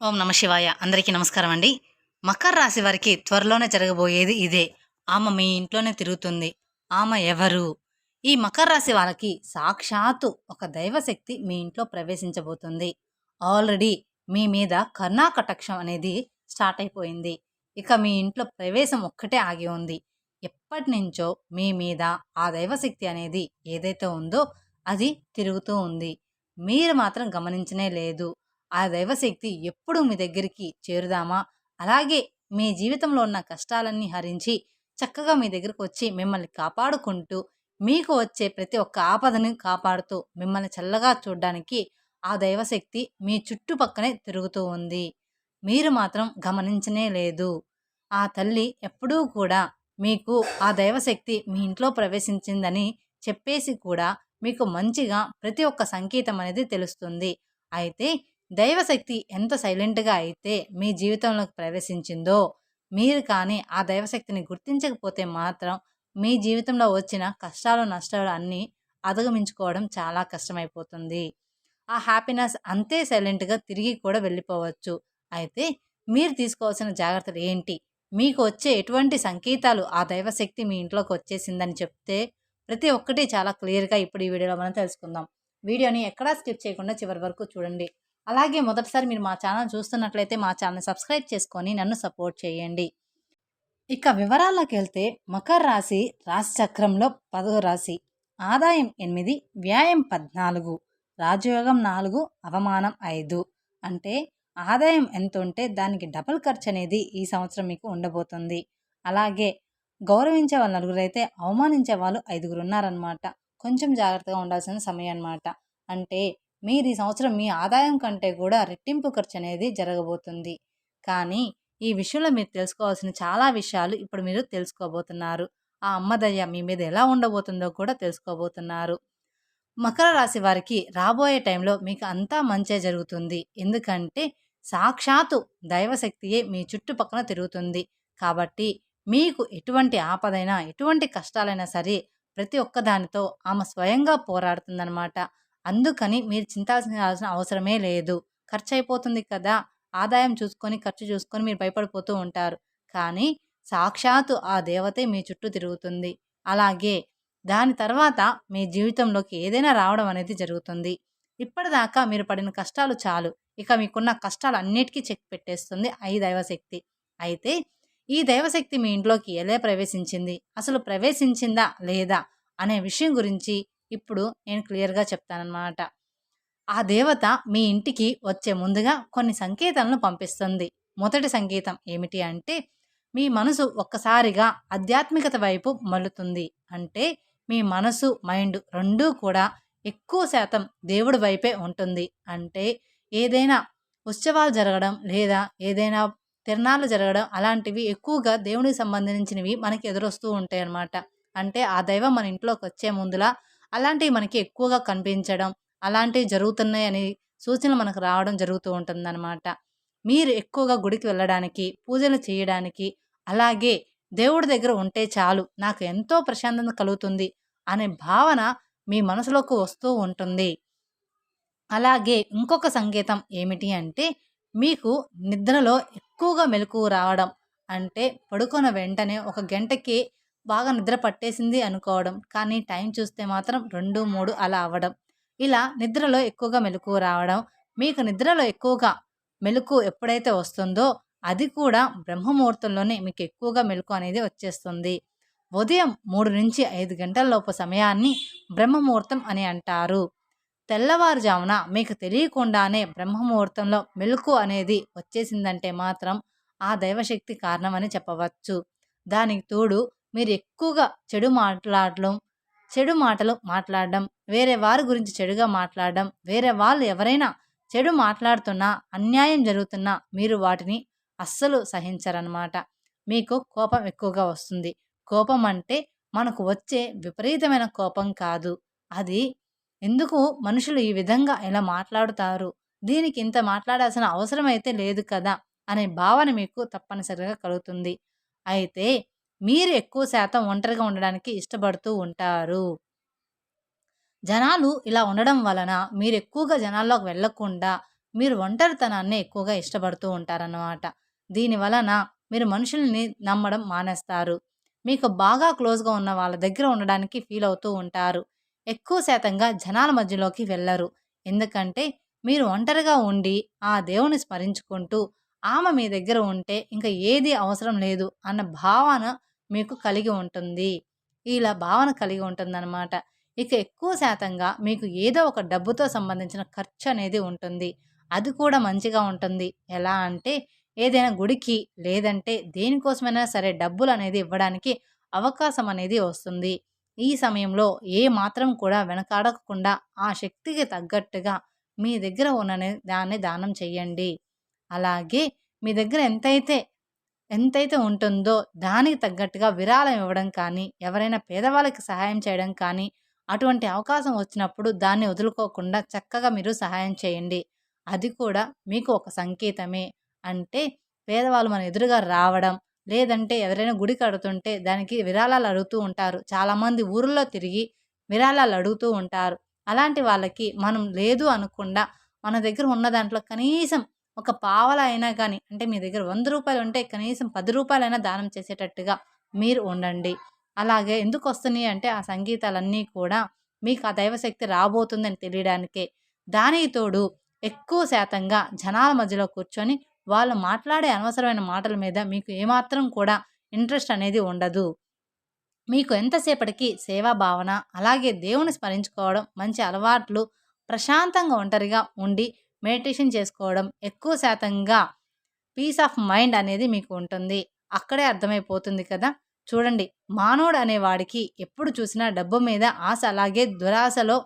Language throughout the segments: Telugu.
ఓం నమ శివాయ. అందరికీ నమస్కారం అండి. మకర రాశి వారికి త్వరలోనే జరగబోయేది ఇదే. ఆమె మీ ఇంట్లోనే తిరుగుతుంది. ఆమె ఎవరు? ఈ మకర రాశి వాళ్ళకి సాక్షాత్తు ఒక దైవశక్తి మీ ఇంట్లో ప్రవేశించబోతుంది. ఆల్రెడీ మీ మీద కర్ణాకటక్షం అనేది స్టార్ట్ అయిపోయింది. ఇక మీ ఇంట్లో ప్రవేశం ఒక్కటే ఆగి ఉంది. ఎప్పటి నుంచో మీ మీద ఆ దైవశక్తి అనేది ఏదైతే ఉందో అది తిరుగుతూ ఉంది. మీరు మాత్రం గమనించనే లేదు. ఆ దైవశక్తి ఎప్పుడు మీ దగ్గరికి చేరుదామా? అలాగే మీ జీవితంలో ఉన్న కష్టాలన్నీ హరించి చక్కగా మీ దగ్గరకు వచ్చి మిమ్మల్ని కాపాడుకుంటూ మీకు వచ్చే ప్రతి ఒక్క ఆపదను కాపాడుతూ మిమ్మల్ని చల్లగా చూడడానికి ఆ దైవశక్తి మీ చుట్టుపక్కనే తిరుగుతూ ఉంది. మీరు మాత్రం గమనించనే లేదు. ఆ తల్లి ఎప్పుడూ కూడా మీకు ఆ దైవశక్తి మీ ఇంట్లో ప్రవేశించిందని చెప్పేసి కూడా మీకు మంచిగా ప్రతి ఒక్క సంకేతం అనేది తెలుస్తుంది. అయితే దైవశక్తి ఎంత సైలెంట్గా అయితే మీ జీవితంలోకి ప్రవేశించిందో మీరు కానీ ఆ దైవశక్తిని గుర్తించకపోతే మాత్రం మీ జీవితంలో వచ్చిన కష్టాలు నష్టాలు అన్నీ అధిగమించుకోవడం చాలా కష్టమైపోతుంది. ఆ హ్యాపీనెస్ అంతే సైలెంట్గా తిరిగి కూడా వెళ్ళిపోవచ్చు. అయితే మీరు తీసుకోవాల్సిన జాగ్రత్తలు ఏంటి? మీకు వచ్చే ఎటువంటి సంకేతాలు ఆ దైవశక్తి మీ ఇంట్లోకి వచ్చేసిందని చెప్తే ప్రతి ఒక్కటి చాలా క్లియర్గా ఇప్పుడు ఈ వీడియోలో మనం తెలుసుకుందాం. వీడియోని ఎక్కడా స్కిప్ చేయకుండా చివరి వరకు చూడండి. అలాగే మొదటిసారి మీరు మా ఛానల్ చూస్తున్నట్లయితే మా ఛానల్ సబ్స్క్రైబ్ చేసుకొని నన్ను సపోర్ట్ చేయండి. ఇక వివరాల్లోకి వెళ్తే మకర రాశి రాశి చక్రంలో పదో రాశి. ఆదాయం ఎనిమిది వ్యాయం పద్నాలుగు రాజయోగం నాలుగు అవమానం ఐదు. అంటే ఆదాయం ఎంత ఉంటే దానికి డబుల్ ఖర్చు అనేది ఈ సంవత్సరం మీకు ఉండబోతుంది. అలాగే గౌరవించే వాళ్ళు నలుగురు అయితే అవమానించే వాళ్ళు ఐదుగురు ఉన్నారనమాట కొంచెం జాగ్రత్తగా ఉండాల్సిన సమయం అనమాట అంటే మీరు ఈ సంవత్సరం మీ ఆదాయం కంటే కూడా రెట్టింపు ఖర్చు అనేది జరగబోతుంది. కానీ ఈ విషయంలో మీరు తెలుసుకోవాల్సిన చాలా విషయాలు ఇప్పుడు మీరు తెలుసుకోబోతున్నారు. ఆ అమ్మదయ్య మీ మీద ఎలా ఉండబోతుందో కూడా తెలుసుకోబోతున్నారు. మకర రాశి వారికి రాబోయే టైంలో మీకు అంతా మంచే జరుగుతుంది. ఎందుకంటే సాక్షాత్తు దైవశక్తియే మీ చుట్టుపక్కల తిరుగుతుంది. కాబట్టి మీకు ఎటువంటి ఆపదైనా ఎటువంటి కష్టాలైనా సరే ప్రతి ఒక్కదానితో ఆమె స్వయంగా పోరాడుతుందన్నమాట. అందుకని మీరు చింతాల్సిన అవసరమే లేదు. ఖర్చు అయిపోతుంది కదా! ఆదాయం చూసుకొని ఖర్చు చూసుకొని మీరు భయపడిపోతూ ఉంటారు. కానీ సాక్షాత్తు ఆ దేవతే మీ చుట్టూ తిరుగుతుంది. అలాగే దాని తర్వాత మీ జీవితంలోకి ఏదైనా రావడం అనేది జరుగుతుంది. ఇప్పటిదాకా మీరు పడిన కష్టాలు చాలు. ఇక మీకున్న కష్టాలు అన్నిటికీ చెక్ పెట్టేస్తుంది ఈ దైవశక్తి. అయితే ఈ దైవశక్తి మీ ఇంట్లోకి ఎలా ప్రవేశించింది? అసలు ప్రవేశించిందా లేదా? అనే విషయం గురించి ఇప్పుడు నేను క్లియర్గా చెప్తానన్నమాట. ఆ దేవత మీ ఇంటికి వచ్చే ముందుగా కొన్ని సంకేతాలను పంపిస్తుంది. మొదటి సంకేతం ఏమిటి అంటే మీ మనసు ఒక్కసారిగా ఆధ్యాత్మికత వైపు మల్లుతుంది అంటే మీ మనసు మైండ్ రెండూ కూడా ఎక్కువ శాతం దేవుడి వైపే ఉంటుంది. అంటే ఏదైనా ఉత్సవాలు జరగడం లేదా ఏదైనా తిరణాలు జరగడం అలాంటివి ఎక్కువగా దేవునికి సంబంధించినవి మనకి ఎదురొస్తూ ఉంటాయి అన్నమాట అంటే ఆ దైవం మన ఇంట్లోకి వచ్చే ముందులా అలాంటివి మనకి ఎక్కువగా కనిపించడం అలాంటివి జరుగుతున్నాయని సూచనలు మనకు రావడం జరుగుతూ ఉంటుందన్నమాట. మీరు ఎక్కువగా గుడికి వెళ్ళడానికి పూజలు చేయడానికి అలాగే దేవుడి దగ్గర ఉంటే చాలు నాకు ఎంతో ప్రశాంతత కలుగుతుంది అనే భావన మీ మనసులోకి వస్తూ ఉంటుంది. అలాగే ఇంకొక సంకేతం ఏమిటి అంటే మీకు నిద్రలో ఎక్కువగా మెలకు రావడం అంటే పడుకున్న వెంటనే ఒక గంటకి బాగా నిద్ర పట్టేసింది అనుకోవడం కానీ టైం చూస్తే మాత్రం రెండు మూడు అలా అవ్వడం. ఇలా నిద్రలో ఎక్కువగా మెలకు రావడం మీకు నిద్రలో ఎక్కువగా మెలకు ఎప్పుడైతే వస్తుందో అది కూడా బ్రహ్మముహూర్తంలోనే మీకు ఎక్కువగా మెలకు అనేది వచ్చేస్తుంది. ఉదయం మూడు నుంచి ఐదు గంటల లోపు సమయాన్ని బ్రహ్మముహూర్తం అని అంటారు. తెల్లవారుజామున మీకు తెలియకుండానే బ్రహ్మముహూర్తంలో మెలకు అనేది వచ్చేసిందంటే మాత్రం ఆ దైవశక్తి కారణమని చెప్పవచ్చు. దానికి తోడు మీరు ఎక్కువగా చెడు మాట్లాడడం చెడు మాటలు మాట్లాడడం వేరే వారి గురించి చెడుగా మాట్లాడడం వేరే వాళ్ళు ఎవరైనా చెడు మాట్లాడుతున్నా అన్యాయం జరుగుతున్నా మీరు వాటిని అస్సలు సహించరనమాట మీకు కోపం ఎక్కువగా వస్తుంది. కోపం అంటే మనకు వచ్చే విపరీతమైన కోపం కాదు. అది ఎందుకు మనుషులు ఈ విధంగా ఇలా మాట్లాడుతారు? దీనికి ఇంత మాట్లాడాల్సిన అవసరం అయితే లేదు కదా? అనే భావన మీకు తప్పనిసరిగా కలుగుతుంది. అయితే మీరు ఎక్కువ శాతం ఒంటరిగా ఉండడానికి ఇష్టపడుతూ ఉంటారు. జనాలు ఇలా ఉండడం వలన మీరు ఎక్కువగా జనాల్లోకి వెళ్ళకుండా మీరు ఒంటరితనాన్ని ఎక్కువగా ఇష్టపడుతూ ఉంటారన్నమాట. దీని వలన మీరు మనుషుల్ని నమ్మడం మానేస్తారు. మీకు బాగా క్లోజ్గా ఉన్న వాళ్ళ దగ్గర ఉండడానికి ఫీల్ అవుతూ ఉంటారు. ఎక్కువ శాతంగా జనాల మధ్యలోకి వెళ్ళరు. ఎందుకంటే మీరు ఒంటరిగా ఉండి ఆ దేవుని స్మరించుకుంటూ ఆమె మీ దగ్గర ఉంటే ఇంకా ఏది అవసరం లేదు అన్న భావన మీకు కలిగి ఉంటుంది. ఇలా భావన కలిగి ఉంటుందన్నమాట. ఇక ఎక్కువ శాతంగా మీకు ఏదో ఒక డబ్బుతో సంబంధించిన ఖర్చు అనేది ఉంటుంది. అది కూడా మంచిగా ఉంటుంది. ఎలా అంటే ఏదైనా గుడికి లేదంటే దేనికోసమైనా సరే డబ్బులు అనేది ఇవ్వడానికి అవకాశం అనేది వస్తుంది. ఈ సమయంలో ఏ మాత్రం కూడా వెనకాడకుండా ఆ శక్తికి తగ్గట్టుగా మీ దగ్గర ఉన్న దాన్ని దానం చేయండి. అలాగే మీ దగ్గర ఎంతైతే ఎంతైతే ఉంటుందో దానికి తగ్గట్టుగా విరాళం ఇవ్వడం కానీ ఎవరైనా పేదవాళ్ళకి సహాయం చేయడం కానీ అటువంటి అవకాశం వచ్చినప్పుడు దాన్ని వదులుకోకుండా చక్కగా మీరు సహాయం చేయండి. అది కూడా మీకు ఒక సంకేతమే. అంటే పేదవాళ్ళు మన ఎదురుగా రావడం లేదంటే ఎవరైనా గుడి కడుతుంటే దానికి విరాళాలు అడుగుతూ ఉంటారు. చాలామంది ఊర్లో తిరిగి విరాళాలు అడుగుతూ ఉంటారు. అలాంటి వాళ్ళకి మనం లేదు అనకుండా మన దగ్గర ఉన్న దాంట్లో కనీసం ఒక పావల అయినా కానీ అంటే మీ దగ్గర వంద రూపాయలు ఉంటే కనీసం పది రూపాయలైనా దానం చేసేటట్టుగా మీరు ఉండండి. అలాగే ఎందుకు వస్తున్నాయి అంటే ఆ సంగీతాలన్నీ కూడా మీకు ఆ దైవశక్తి రాబోతుందని తెలియడానికే. దానికి తోడు ఎక్కువ శాతంగా జనాల మధ్యలో కూర్చొని వాళ్ళు మాట్లాడే అనవసరమైన మాటల మీద మీకు ఏమాత్రం కూడా ఇంట్రెస్ట్ అనేది ఉండదు. మీకు ఎంతసేపటికి సేవా భావన అలాగే దేవుని స్మరించుకోవడం మంచి అలవాట్లు ప్రశాంతంగా ఒంటరిగా ఉండి మెడిటేషన్ చేసుకోవడం ఎక్కువ శాతంగా పీస్ ఆఫ్ మైండ్ అనేది మీకు ఉంటుంది. అక్కడే అర్థమైపోతుంది కదా? చూడండి మానవుడు అనేవాడికి ఎప్పుడు చూసినా డబ్బు మీద ఆశ అలాగే దురాశలో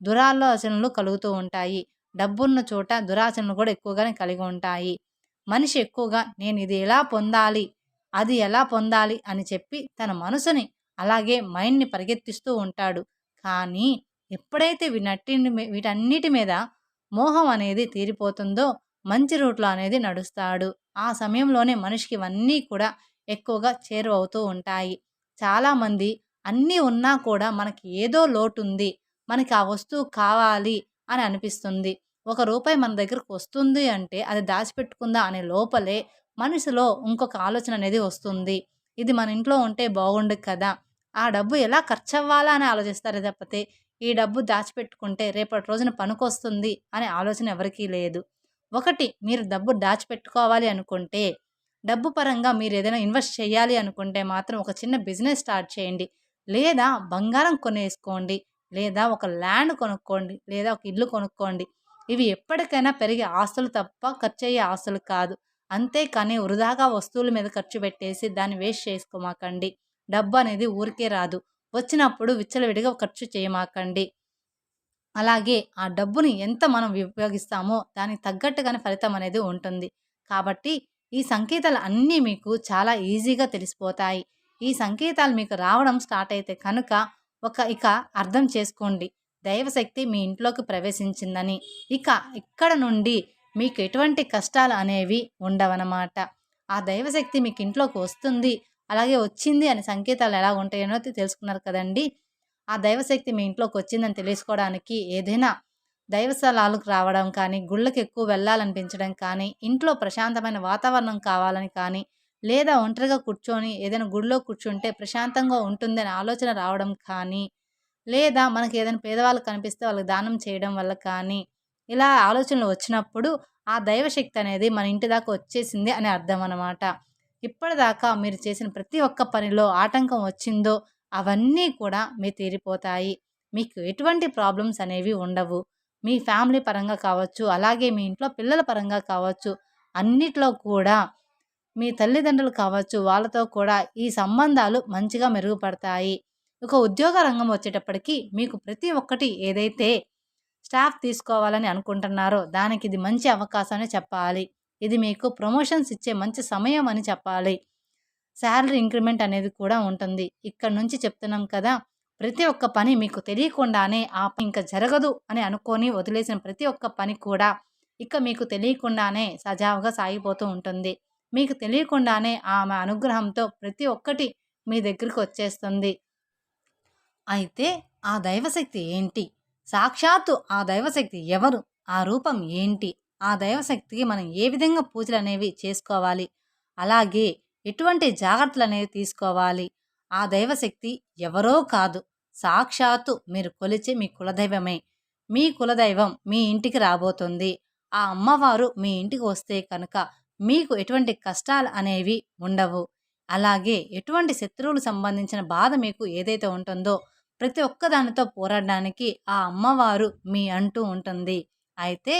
దురాలోచనలు కలుగుతూ ఉంటాయి. డబ్బున్న చోట దురాశనలు కూడా ఎక్కువగానే కలిగి ఉంటాయి. మనిషి ఎక్కువగా నేను ఇది ఎలా పొందాలి? అది ఎలా పొందాలి? అని చెప్పి తన మనసుని అలాగే మైండ్ని పరిగెత్తిస్తూ ఉంటాడు. కానీ ఎప్పుడైతే వీటన్నిటి వీటన్నిటి మీద మోహం అనేది తీరిపోతుందో మంచి రూట్లో అనేది నడుస్తాడు. ఆ సమయంలోనే మనిషికి ఇవన్నీ కూడా ఎక్కువగా చేరువవుతూ ఉంటాయి. చాలామంది అన్నీ ఉన్నా కూడా మనకి ఏదో లోటు ఉంది మనకి ఆ వస్తువు కావాలి అని అనిపిస్తుంది. ఒక రూపాయి మన దగ్గరకు వస్తుంది అంటే అది దాచిపెట్టుకుందా అనే లోపలే మనసులో ఇంకొక ఆలోచన అనేది వస్తుంది. ఇది మన ఇంట్లో ఉంటే బాగుండు కదా. ఆ డబ్బు ఎలా ఖర్చు అవ్వాలా అని ఆలోచిస్తారు తప్పితే ఈ డబ్బు దాచిపెట్టుకుంటే రేపటి రోజున పనికొస్తుంది అనే ఆలోచన ఎవరికీ లేదు. ఒకటి మీరు డబ్బు దాచిపెట్టుకోవాలి అనుకుంటే డబ్బు పరంగా మీరు ఏదైనా ఇన్వెస్ట్ చేయాలి అనుకుంటే మాత్రం ఒక చిన్న బిజినెస్ స్టార్ట్ చేయండి. లేదా బంగారం కొనేసుకోండి లేదా ఒక ల్యాండ్ కొనుక్కోండి లేదా ఒక ఇల్లు కొనుక్కోండి. ఇవి ఎప్పటికైనా పెరిగే ఆస్తులు తప్ప ఖర్చు అయ్యే ఆస్తులు కాదు. అంతేకాని వృధాగా వస్తువుల మీద ఖర్చు పెట్టేసి దాన్ని వేస్ట్ చేసుకోమాకండి. డబ్బు అనేది ఊరికే రాదు. వచ్చినప్పుడు విచ్చలవిడిగా ఖర్చు చేయమాకండి. అలాగే ఆ డబ్బుని ఎంత మనం ఉపయోగిస్తామో దానికి తగ్గట్టుగానే ఫలితం అనేది ఉంటుంది. కాబట్టి ఈ సంకేతాలు అన్నీ మీకు చాలా ఈజీగా తెలిసిపోతాయి. ఈ సంకేతాలు మీకు రావడం స్టార్ట్ అయితే కనుక ఒక ఇక అర్థం చేసుకోండి. దైవశక్తి మీ ఇంట్లోకి ప్రవేశించిందని. ఇక ఇక్కడ నుండి మీకు ఎటువంటి కష్టాలు అనేవి ఉండవన్నమాట. ఆ దైవశక్తి మీకు ఇంట్లోకి వస్తుంది. అలాగే వచ్చింది అనే సంకేతాలు ఎలా ఉంటాయనో తెలుసుకున్నారు కదండి. ఆ దైవశక్తి మీ ఇంట్లోకి వచ్చిందని తెలుసుకోవడానికి ఏదైనా దైవస్థలాలకు రావడం కానీ గుళ్ళకి ఎక్కువ వెళ్ళాలనిపించడం కానీ ఇంట్లో ప్రశాంతమైన వాతావరణం కావాలని కానీ లేదా ఒంటరిగా కూర్చొని ఏదైనా గుడిలో కూర్చుంటే ప్రశాంతంగా ఉంటుందని ఆలోచన రావడం కానీ లేదా మనకి ఏదైనా పేదవాళ్ళు కనిపిస్తే వాళ్ళకి దానం చేయడం వల్ల కానీ ఇలా ఆలోచనలు వచ్చినప్పుడు ఆ దైవశక్తి అనేది మన ఇంటి దాకా వచ్చేసింది అని అర్థం అనమాట ఇప్పటిదాకా మీరు చేసిన ప్రతి ఒక్క పనిలో ఆటంకం వచ్చిందో అవన్నీ కూడా మీ తీరిపోతాయి. మీకు ఎటువంటి ప్రాబ్లమ్స్ అనేవి ఉండవు. మీ ఫ్యామిలీ పరంగా కావచ్చు అలాగే మీ ఇంట్లో పిల్లల పరంగా కావచ్చు అన్నిట్లో కూడా మీ తల్లిదండ్రులు కావచ్చు వాళ్ళతో కూడా ఈ సంబంధాలు మంచిగా మెరుగుపడతాయి. ఒక ఉద్యోగ రంగం వచ్చేటప్పటికి మీకు ప్రతి ఒక్కటి ఏదైతే స్టాఫ్ తీసుకోవాలని అనుకుంటున్నారో దానికి ఇది మంచి అవకాశం చెప్పాలి. ఇది మీకు ప్రమోషన్స్ ఇచ్చే మంచి సమయం అని చెప్పాలి. శాలరీ ఇంక్రిమెంట్ అనేది కూడా ఉంటుంది. ఇక్కడ నుంచి చెప్తున్నాం కదా ప్రతి ఒక్క పని మీకు తెలియకుండానే ఆ ఇంకా జరగదు అని అనుకొని వదిలేసిన ప్రతి ఒక్క పని కూడా ఇక మీకు తెలియకుండానే సజావుగా సాగిపోతూ ఉంటుంది. మీకు తెలియకుండానే ఆమె అనుగ్రహంతో ప్రతి ఒక్కటి మీ దగ్గరికి వచ్చేస్తుంది. అయితే ఆ దైవశక్తి ఏంటి? సాక్షాత్తు ఆ దైవశక్తి ఎవరు? ఆ రూపం ఏంటి? ఆ దైవశక్తికి మనం ఏ విధంగా పూజలు అనేవి చేసుకోవాలి? అలాగే ఎటువంటి జాగ్రత్తలు అనేవి తీసుకోవాలి? ఆ దైవశక్తి ఎవరో కాదు. సాక్షాత్తు మీరు కొలిచే మీ కులదైవమే. మీ కులదైవం మీ ఇంటికి రాబోతుంది. ఆ అమ్మవారు మీ ఇంటికి వస్తే కనుక మీకు ఎటువంటి కష్టాలు అనేవి ఉండవు. అలాగే ఎటువంటి శత్రువులు సంబంధించిన బాధ మీకు ఏదైతే ఉంటుందో ప్రతి ఒక్కదానితో పోరాడడానికి ఆ అమ్మవారు మీ అంటూ ఉంటుంది. అయితే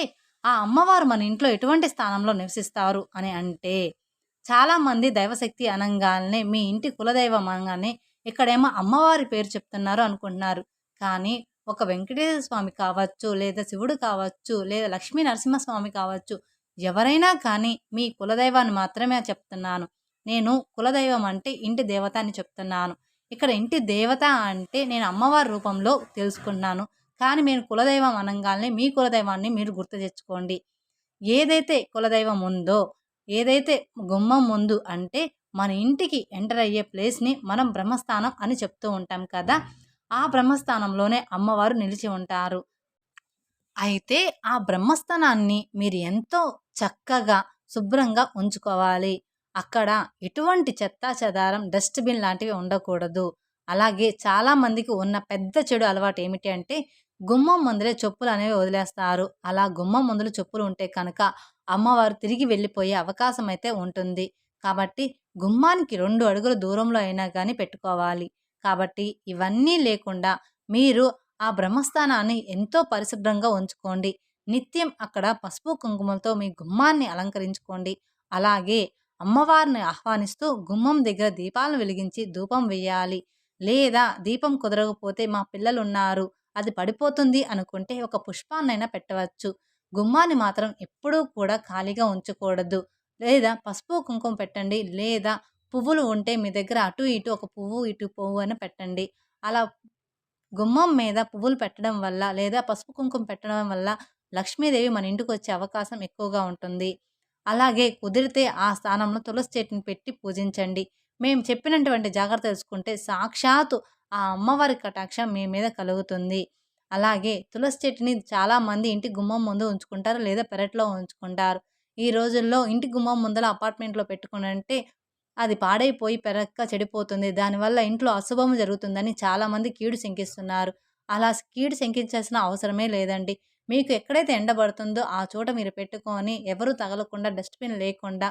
ఆ అమ్మవారు మన ఇంట్లో ఎటువంటి స్థానంలో నివసిస్తారు అని అంటే చాలామంది దైవశక్తి అనగానే మీ ఇంటి కులదైవం అనగానే ఇక్కడేమో అమ్మవారి పేరు చెప్తున్నారు అనుకుంటున్నారు. కానీ ఒక వెంకటేశ్వర స్వామి కావచ్చు లేదా శివుడు కావచ్చు లేదా లక్ష్మీ నరసింహస్వామి కావచ్చు ఎవరైనా కానీ మీ కులదైవాన్ని మాత్రమే చెప్తున్నాను. నేను కులదైవం అంటే ఇంటి దేవత అని చెప్తున్నాను. ఇక్కడ ఇంటి దేవత అంటే నేను అమ్మవారి రూపంలో తెలుసుకున్నాను. కానీ మీరు కులదైవం అనగానే మీ కులదైవాన్ని మీరు గుర్తు తెచ్చుకోండి. ఏదైతే కులదైవం ఉందో ఏదైతే గుమ్మం ముందు అంటే మన ఇంటికి ఎంటర్ అయ్యే ప్లేస్ని మనం బ్రహ్మస్థానం అని చెప్తూ ఉంటాం కదా ఆ బ్రహ్మస్థానంలోనే అమ్మవారు నిలిచి ఉంటారు. అయితే ఆ బ్రహ్మస్థానాన్ని మీరు ఎంతో చక్కగా శుభ్రంగా ఉంచుకోవాలి. అక్కడ ఎటువంటి చెత్తా చెదారం డస్ట్బిన్ లాంటివి ఉండకూడదు. అలాగే చాలామందికి ఉన్న పెద్ద చెడు అలవాటు ఏమిటి అంటే గుమ్మం ముందరే చెప్పులు అనేవి వదిలేస్తారు. అలా గుమ్మం ముందులు చెప్పులు ఉంటే కనుక అమ్మవారు తిరిగి వెళ్ళిపోయే అవకాశం అయితే ఉంటుంది. కాబట్టి గుమ్మానికి రెండు అడుగుల దూరంలో అయినా కానీ పెట్టుకోవాలి. కాబట్టి ఇవన్నీ లేకుండా మీరు ఆ బ్రహ్మస్థానాన్ని ఎంతో పరిశుభ్రంగా ఉంచుకోండి. నిత్యం అక్కడ పసుపు కుంకుమలతో మీ గుమ్మాన్ని అలంకరించుకోండి. అలాగే అమ్మవారిని ఆహ్వానిస్తూ గుమ్మం దగ్గర దీపాలను వెలిగించి ధూపం వేయాలి. లేదా దీపం కుదరకపోతే మా పిల్లలు ఉన్నారు అది పడిపోతుంది అనుకుంటే ఒక పుష్పాన్నైనా పెట్టవచ్చు. గుమ్మాన్ని మాత్రం ఎప్పుడూ కూడా ఖాళీగా ఉంచకూడదు. లేదా పసుపు కుంకుమ పెట్టండి. లేదా పువ్వులు ఉంటే మీ దగ్గర అటు ఇటు ఒక పువ్వు ఇటు పువ్వు అని పెట్టండి. అలా గుమ్మం మీద పువ్వులు పెట్టడం వల్ల లేదా పసుపు కుంకుమ పెట్టడం వల్ల లక్ష్మీదేవి మన ఇంటికి వచ్చే అవకాశం ఎక్కువగా ఉంటుంది. అలాగే కుదిరితే ఆ స్థానంలో తులసి చెట్టుని పెట్టి పూజించండి. మేము చెప్పినటువంటి జాగ్రత్త తెలుసుకుంటే సాక్షాత్తు ఆ అమ్మవారి కటాక్షం మీ మీద కలుగుతుంది. అలాగే తులసి చెట్టుని చాలామంది ఇంటి గుమ్మం ముందు ఉంచుకుంటారు లేదా పెరట్లో ఉంచుకుంటారు. ఈ రోజుల్లో ఇంటి గుమ్మం ముందల అపార్ట్మెంట్లో పెట్టుకునంటే అది పాడైపోయి పెరక్క చెడిపోతుంది. దానివల్ల ఇంట్లో అశుభం జరుగుతుందని చాలామంది కీడు శంకిస్తున్నారు. అలా కీడు శంకించాల్సిన అవసరమే లేదండి. మీకు ఎక్కడైతే ఎండబడుతుందో ఆ చోట మీరు పెట్టుకొని ఎవరు తగలకుండా డస్ట్బిన్ లేకుండా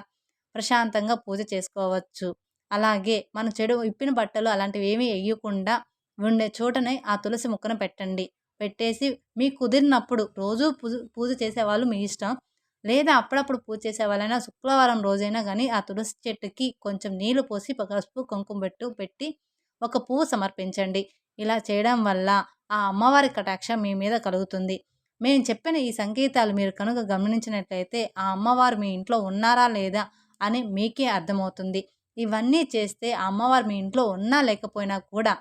ప్రశాంతంగా పూజ చేసుకోవచ్చు. అలాగే మన చెడు ఇప్పిన బట్టలు అలాంటివి ఏమీ వేయకుండా ఉండే చోటనే ఆ తులసి ముక్కను పెట్టండి. పెట్టేసి మీకు కుదిరినప్పుడు రోజు పూజ పూజ చేసేవాళ్ళు మీ ఇష్టం. లేదా అప్పుడప్పుడు పూజ చేసే వాళ్ళైనా శుక్రవారం రోజైనా కానీ ఆ తులసి చెట్టుకి కొంచెం నీళ్ళు పోసి పసుపు కుంకుమ పెట్టు పెట్టి ఒక పువ్వు సమర్పించండి. ఇలా చేయడం వల్ల ఆ అమ్మవారి కటాక్షం మీ మీద కలుగుతుంది. మేము చెప్పిన ఈ సంకేతాలు మీరు కనుక గమనించినట్లయితే ఆ అమ్మవారు మీ ఇంట్లో ఉన్నారా లేదా అని మీకే అర్థమవుతుంది. ఇవన్నీ చేస్తే అమ్మవారు మీ ఇంట్లో ఉన్నా లేకపోయినా కూడా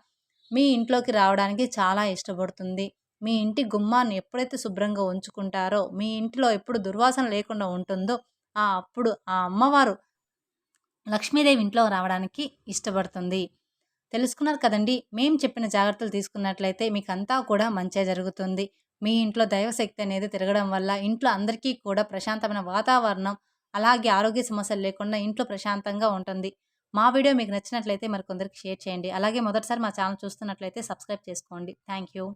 మీ ఇంట్లోకి రావడానికి చాలా ఇష్టపడుతుంది. మీ ఇంటి గుమ్మాన్ని ఎప్పుడైతే శుభ్రంగా ఉంచుకుంటారో మీ ఇంట్లో ఎప్పుడు దుర్వాసన లేకుండా ఉంటుందో ఆ అప్పుడు ఆ అమ్మవారు లక్ష్మీదేవి ఇంట్లో రావడానికి ఇష్టపడుతుంది. తెలుసుకున్నారు కదండి మేము చెప్పిన జాగ్రత్తలు తీసుకున్నట్లయితే మీకు అంతా కూడా మంచిగా జరుగుతుంది. మీ ఇంట్లో దైవశక్తి అనేది తిరగడం వల్ల ఇంట్లో అందరికీ కూడా ప్రశాంతమైన వాతావరణం అలాగే ఆరోగ్య సమస్యలు లేకుండా ఇంట్లో ప్రశాంతంగా ఉంటుంది. మా వీడియో మీకు నచ్చినట్లయితే మరి కొందరికి షేర్ చేయండి. అలాగే మొదటిసారి మా ఛానల్ చూస్తున్నట్లయితే సబ్స్క్రైబ్ చేసుకోండి. Thank you